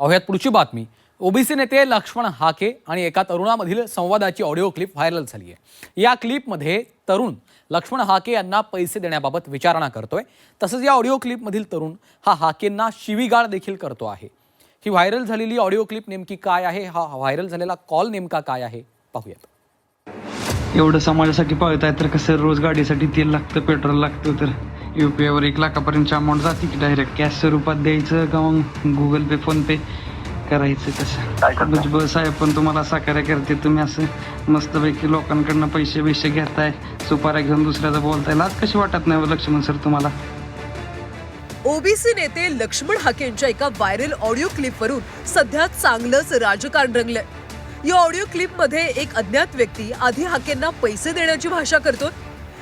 पाहुयात पुढची बातमी. ओबीसी नेते लक्ष्मण हाके आणि एका तरुणामधील संवादाची ऑडिओ क्लिप व्हायरल झाली आहे या क्लिपमध्ये तरुण लक्ष्मण हाके यांना पैसे देण्याबाबत विचारणा करतोय. तसंच या ऑडिओ क्लिपमधील तरुण हा हाकेंना शिवीगाळ देखील करतो आहे. ही व्हायरल झालेली ऑडिओ क्लिप नेमकी काय आहे? हा व्हायरल झालेला कॉल नेमका काय आहे? पाहूयात. एवढं समाजासाठी पळताय तर कसं रोज गाडीसाठी तेल लागतं पेट्रोल लागतं तर? यू पी आयवर एक लाखापर्यंतची अमाऊंट जाते की डायरेक्ट कॅश स्वरूपात द्यायचं का मग गुगल पे फोन पे करायचं कसं? भुजबळ साहेब पण तुम्हाला साकार्य करते तुम्ही असं मस्तपैकी लोकांकडनं पैसे बिशे घेताय सुपाऱ्या घेऊन दुसऱ्याचं बोलताय. लाज कशी वाटत नाही हो लक्ष्मण सर तुम्हाला? ओबीसी नेते लक्ष्मण हाकेंच्या एका व्हायरल ऑडिओ क्लिपवरून सध्या चांगलंच राजकारण रंगलंय. या ऑडिओ क्लिपमध्ये एक अज्ञात व्यक्ती आधी हाकेंना पैसे देण्याची भाषा करतो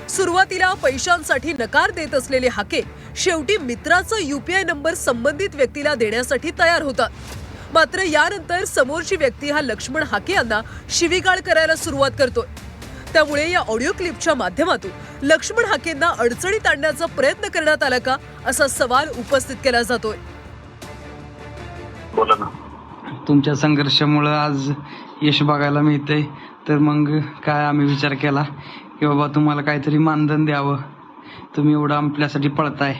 सुरुवातीला पैशांसाठी नकार देत असलेले हाके शेवटी मित्राचा युपीआय नंबर संबंधित व्यक्तीला देण्यासाठी तयार होतात. मात्र यानंतर समोरची व्यक्ती हा लक्ष्मण हाके यांना शिवीगाळ करायला सुरुवात करतोय. त्यामुळे या ऑडिओ क्लिपच्या माध्यमातून लक्ष्मण हाकेंना अडचणीत आणण्याचा प्रयत्न करण्यात आला का असा सवाल उपस्थित केला जातोय. बोला ना. तुमच्या संघर्षामुळं आज यश बघायला मिळतंय. तर मग काय आम्ही विचार केला की बाबा तुम्हाला काहीतरी मानधन द्यावं. तुम्ही एवढं आपल्यासाठी पळताय.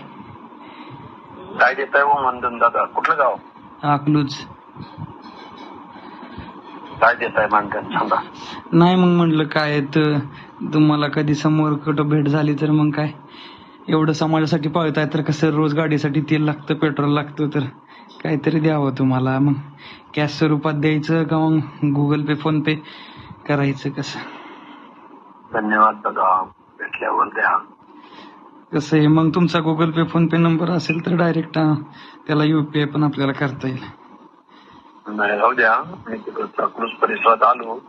काय देताय हो मानधन दादा? कुठलं गाव? अकलूज. काय देताय मानधन? सांगा. नाही मग म्हटलं काय तर तुम्हाला कधी समोर कुठं भेट झाली तर मग काय? एवढं समाजासाठी पळताय तर कसं रोज गाडीसाठी तेल लागतं पेट्रोल लागतं तर काहीतरी द्यावं तुम्हाला. मग कॅश स्वरूपात द्यायचं का मग गुगल पे फोन पे करायचं कसं? धन्यवाद दादा भेटल्यावर द्या. कसं आहे? मग तुमचा Google Pay PhonePe number असेल तर डायरेक्ट त्याला युपीआय पण आपल्याला करता येईल. नाही राहू द्या. मी तिकडं परिसरात आलो.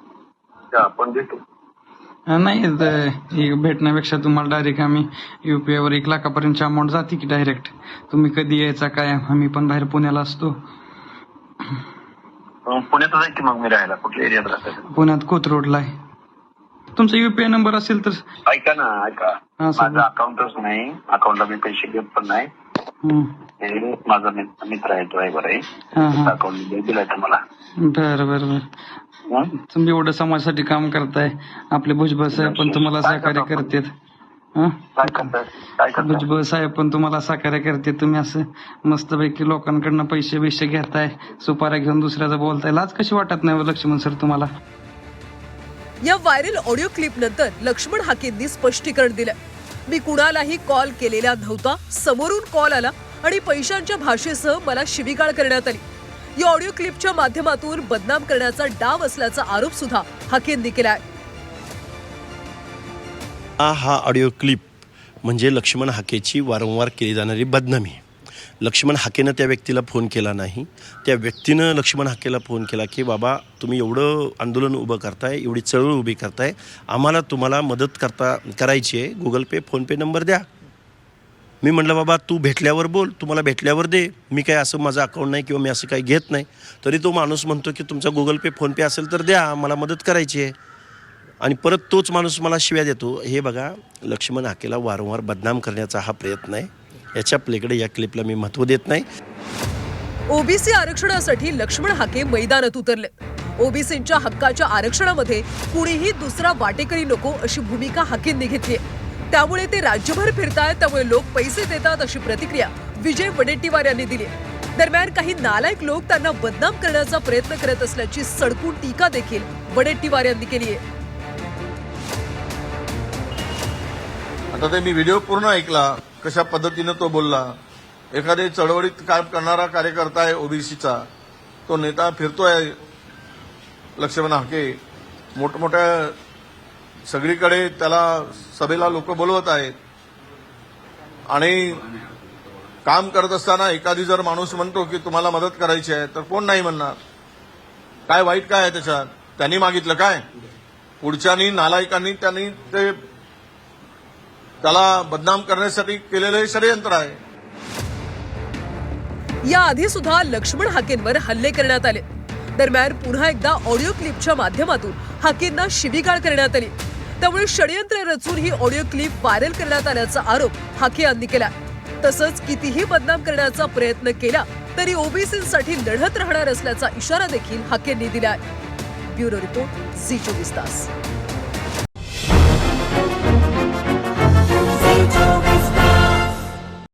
आपण भेटू नाही भेटण्यापेक्षा तुम्हाला डायरेक्ट आम्ही UPI वर एक लाखापर्यंतची अमाऊंट जाते की डायरेक्ट तुम्ही कधी यायचा काय आम्ही पण बाहेर पुण्याला असतो. आहे की मग मी राहायला? कुठल्या एरियात राहतात पुण्यात कोथ रोडला आहे. तुमचा युपीआय नंबर असेल तर ऐका ना ऐका. माझं अकाउंटच नाही. अकाउंटला मी पैसे घेत पण नाही. माझा मित्र आहे ड्रायव्हर आहे. अकाउंट दिलाय तुम्हाला बरं बरं बरं? तुम्ही एवढं समाजासाठी काम करताय. आपले भुजबळ साहेब पण तुम्हाला सहकार्य करतात. हं? भुजबळ साहेब पण तुम्हाला सहकार्य करते तुम्ही असं मस्तपैकी लोकांकडनं पैसे बिशे घेताय सुपाऱ्या घेऊन दुसऱ्याचं बोलताय. लाज कशी वाटत नाही हो लक्ष्मण सर तुम्हाला? या व्हायरल ऑडिओ क्लिप नंतर लक्ष्मण हाकेंनी स्पष्टीकरण दिलं. मी कुणालाही कॉल केलेला नव्हता. समोरून कॉल आला आणि पैशांच्या भाषेसह मला शिवीगाळ करण्यात आली. या ऑडिओ क्लिपच्या माध्यमातून बदनाम करण्याचा डाव असल्याचा आरोप सुद्धा हाकेंनी केलाय. हा हा ऑडिओ क्लिप म्हणजे लक्ष्मण हाकेची वारंवार केली जाणारी बदनामी. लक्ष्मण हाकेनं त्या व्यक्तीला फोन केला नाही. त्या व्यक्तीनं लक्ष्मण हाकेला फोन केला की बाबा तुम्ही एवढं आंदोलन उभं करताय एवढी चळवळ उभी करताय. आम्हाला तुम्हाला मदत करता करायची आहे. गुगल पे फोनपे नंबर द्या. मी म्हटलं बाबा तू भेटल्यावर बोल तुम्हाला भेटल्यावर दे. मी काय असं माझं अकाउंट नाही किंवा मी असं काही घेत नाही. तरी तो माणूस म्हणतो की तुमचा गुगल पे फोनपे असेल तर द्या मला मदत करायची आहे. आणि परत तोच माणूस मला शिव्या देतो हे बघा लक्ष्मण हाकेला वारंवार बदनाम करण्याचा हा प्रयत्न आहे. याच्या प्लेकडे या क्लिपला मी महत्त्व देत नाही. ओबीसी आरक्षणासाठी लक्ष्मण हाके मैदानात उतरले. ओबीसींच्या हक्काच्या आरक्षणामध्ये कुणीही दुसरा वाटेकरी नको अशी भूमिका हाकेंनी घेतली आहे. त्यामुळे ते राज्यभर फिरतायत त्यामुळे लोक पैसे देतात अशी प्रतिक्रिया विजय वडेट्टीवार यांनी दिली दरम्यान काही नालायक लोक त्यांना बदनाम करण्याचा प्रयत्न करत असल्याची सडकून टीका देखील वडेट्टीवार यांनी केली आहे. आता ते मी व्हिडिओ पूर्ण ऐकला कशा पद्धतीनं तो बोलला. एखादे चळवळीत काम करणारा कार्यकर्ता आहे ओबीसीचा. तो नेता फिरतोय लक्ष्मण हाके. मोठमोठ्या सगळीकडे त्याला सभेला लोक बोलवत आहेत. आणि काम करत असताना एखादी जर माणूस म्हणतो की तुम्हाला मदत करायची आहे तर कोण नाही म्हणणार? काय वाईट काय आहे त्याच्यात? त्यांनी मागितलं काय? पुढच्यानी नालायकांनी त्यांनी ते त्याला बदनाम करण्यासाठी केलेलं हे षडयंत्र आहे. याआधी सुद्धा लक्ष्मण हाकेंवर हल्ले करण्यात आले. दरम्यान पुन्हा एकदा ऑडिओ क्लिपच्या माध्यमातून हाकेंना शिवीगाळ करण्यात आली. त्यामुळे षडयंत्र रचून ही ऑडिओ क्लिप व्हायरल करण्यात आल्याचा आरोप हाके यांनी केला. तसंच कितीही बदनाम करण्याचा प्रयत्न केला तरी ओबीसीसाठी लढत राहणार असल्याचा इशारा देखील हाकेंनी दिलाय. ब्युरो रिपोर्ट झी चोवीस तास.